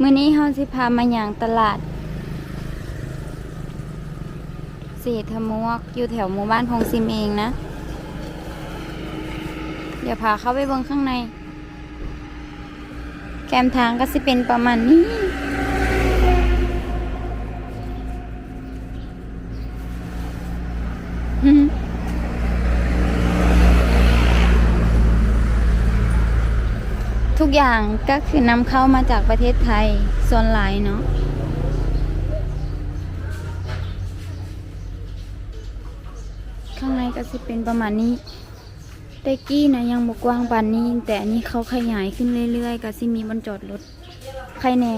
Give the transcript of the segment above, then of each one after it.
มื้อนี้เฮาสิพามาอย่างตลาดสีธมวกอยู่แถวหมู่บ้านพงซิมเองนะ เดี๋ยวพาเข้าไปเบิ่งข้างใน แกมทางก็สิเป็นประมาณนี้ ทุกอย่างก็คือนำเข้ามาจากประเทศไทยส่วนหลายเนาะข้างในก็จะเป็นประมาณนี้แต่กี้นะยังบกว้างปานนี้ แต่อันนี้เขาขยายขึ้นเรื่อยๆ ก็สิมีบนจอดรถใครแน่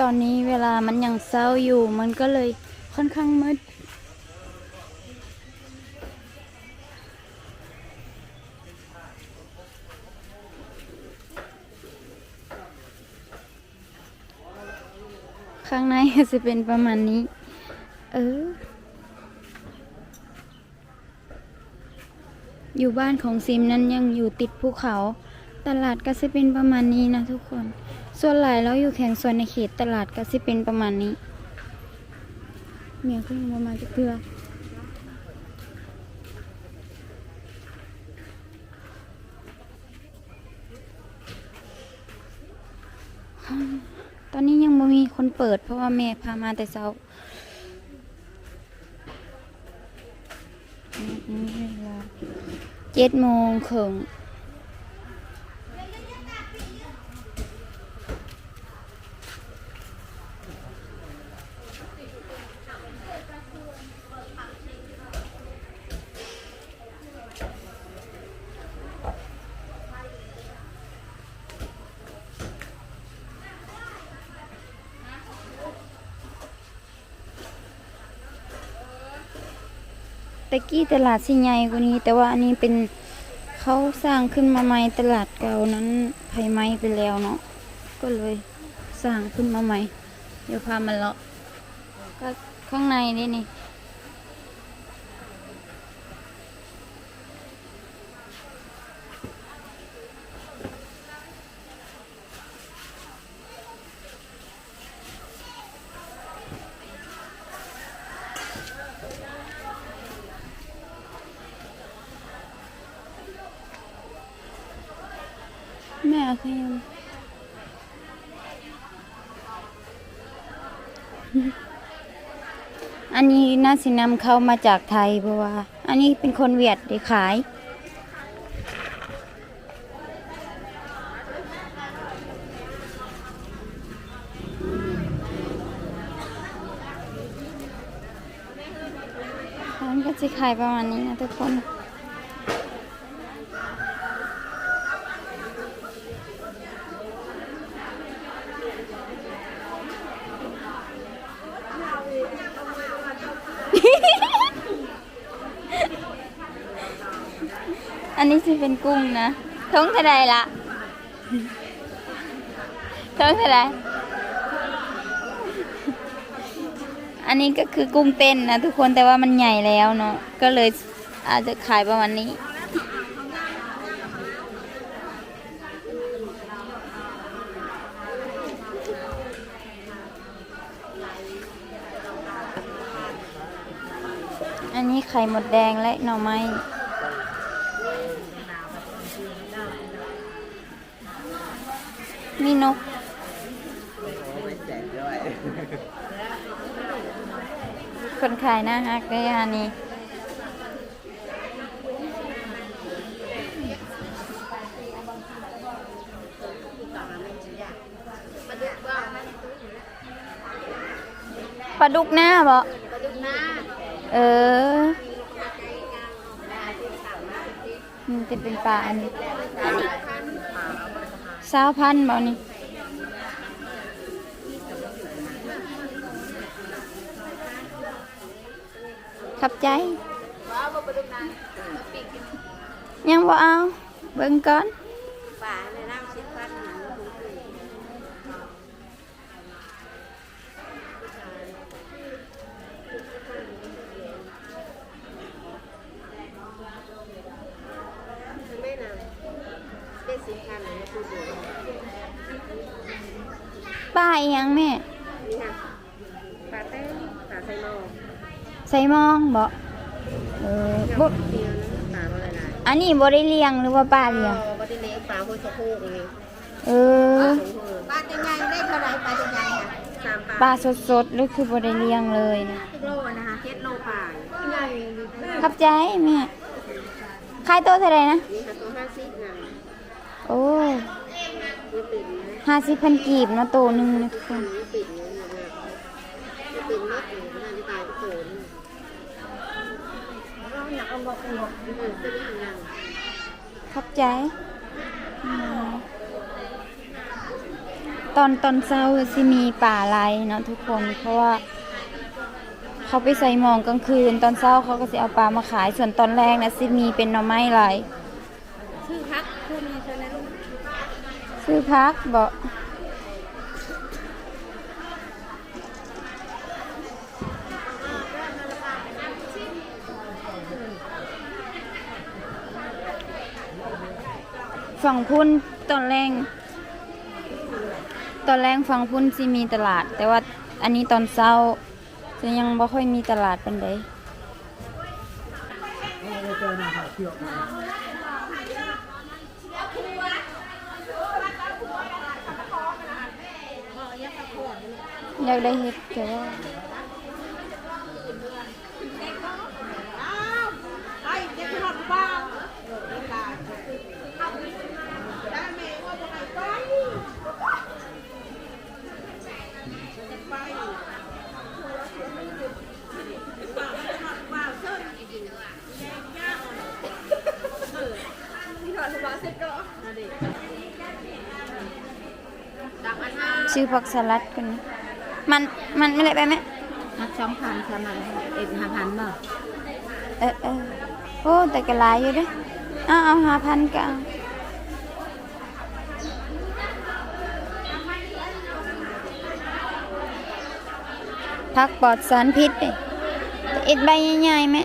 ตอนนี้เวลามันยังเศร้าอยู่ มันก็เลยค่อนข้างมืด ข้างในก็จะเป็นประมาณนี้ เออ อยู่บ้านของซิมนั้นยังอยู่ติดภูเขา ตลาดก็จะเป็นประมาณนี้นะทุกคน ส่วนหลายแล้วอยู่แข่งส่วนในเขตตลาดก็จะเป็นประมาณนี้เมียขึ้นมามาจะเกลือตอนนี้ยังไม่มีคนเปิดเพราะว่าแม่พามาแต่เช้าเจ็ดโมงครึ่ง ตะกี้ตลาดสิใหญ่กว่านี้ แต่ว่าอันนี้เป็นเขาสร้างขึ้นมาใหม่ตลาดเก่านั้นไฟไหม้ไปแล้วเนาะก็เลยสร้างขึ้นมาใหม่ เดี๋ยวพามาเลาะก็ข้างในนี่นี่ แม่เอาขยมอันนี้น่าสินำเข้ามาจากไทยเพราะว่า อันนี้เป็นคนเวียดได้ขาย มันก็จะขายประมาณนี้นะทุกคน อันนี้จะเป็นกุ้งนะท้องเท่าไรละท้องเท่าไรอันนี้ก็คือกุ้งเต้นนะทุกคนแต่ว่ามันใหญ่แล้วเนาะก็เลยอาจจะขายประมาณนี้ อันนี้ไข่หมดแดงและหน่อไม้ มีนก คนขายหน้าฮักได้อันนี้ปลาดุกหน้าบ่เออ เป็นเป็นปลาอันนี้สาวพันบ่นี่ขับใจ ยังบ่เอา เบิ่งก่อน ป้าอีหยังแม่ นี่ค่ะป่าแต้มป่าไซมอใส่มองบ่เออบ่เดียวนะป่าอะไรนะอันนี้บ่ได้เลี้ยงหรือว่าป้าเลี้ยงก็ได้เลี้ยงป่าห้วยสะโพกเองเออ ปลาจะใหญ่ได้เท่าไหร่ปลาจะใหญ่ค่ะสามปปลาลาสดๆหรือคือบ่ได้เลี้ยงเลยนะโลนะคะเจ็ดโลป่าใหญ่ขับใจแม่ขายตัวเท่าไหร่นะ นี่ค่ะตัวห้าสิบนะโอ้ไม่ปิดนะ ห้าสิบพันกีบนะโตหนึงนะทุกคนไม่ปิดนะไม่ปิดมัดเลยน่าจะตายทุกคนเราอบอกบอกเออซื้อทางนั้นขับใจ ตอนตอนเช้าสิมีป่าลายเนาะทุกคนเพราะว่าเขาไปใส่หมองกลางคืน ตอนเช้าเขาก็สิเอาปลามาขายส่วนตอนแรกนะสิมีเป็นหน่อไม้ลายชื่อพักคือมีเท่านั้น ซื้อพักบอกฝั่งพุ่นตอนแรกตอนแรกฝั่งพุ่นสิมีตลาด แต่ว่าอันนี้ตอนเช้า จะยังบ่ค่อยมีตลาดเป็นได อยากได้เห็ดแต่ว่าไอ้เด็กขนมบ้าได้ไหมว่าจะไปไปดักอันห้าซื้อผักสลัดกันนะ มันมันไม่ได้ไปไหมมัดสองพันสามพันเอ็ดห้าพันบ่เออเออโอ้แต่ก็หลายอยู่เด้เอาเอาหาพันก็เอาพักปลอดสารพิษเด้เอ็ดใบใหญ่ๆไหม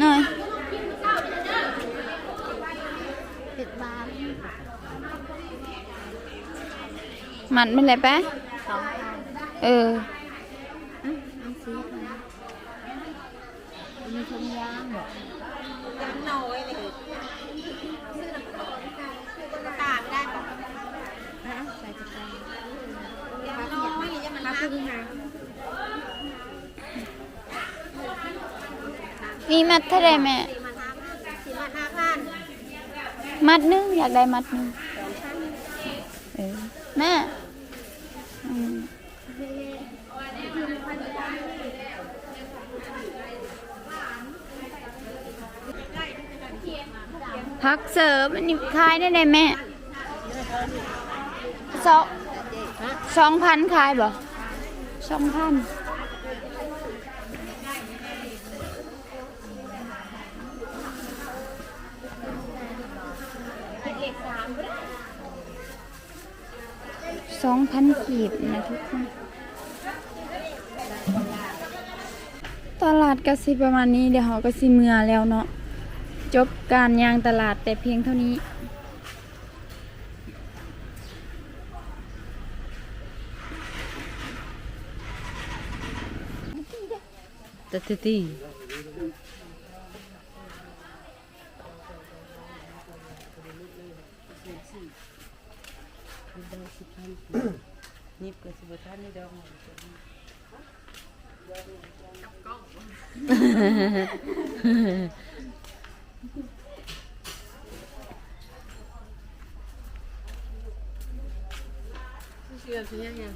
หน่อย สิบบาท มันไม่เลยปะเอออันซีมีชมยางเหรอยันน้อยเลยซื้อน้ำตาลซื้อน้ำตาได้ปะฮะใส่จะไปยันน้อยยังมันรับที่หานี่มัดเท่าไรแม่สี่มันห้าพันสี่มัดนึงอยากได้มัดนึงสองแม่ พักเสริมอันนี้ขายได้ไหมแม่สองสองพันขายบ่สองพัน สองพันกีบนะทุกคน ตลาดกระสิประมาณนี้เดี๋ยวเขาก็สิเมือแล้วเนาะ จบการยางตลาดแต่เพียงเท่านี้ตั ดตีนิบก็สิบท่านนี่ดอกเชื่อสิยังยัง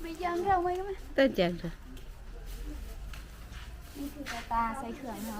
ไม่ยังเราไม่ไหมต้นจังจ้ะนี่คือกระตาใส่เขื่อนเรา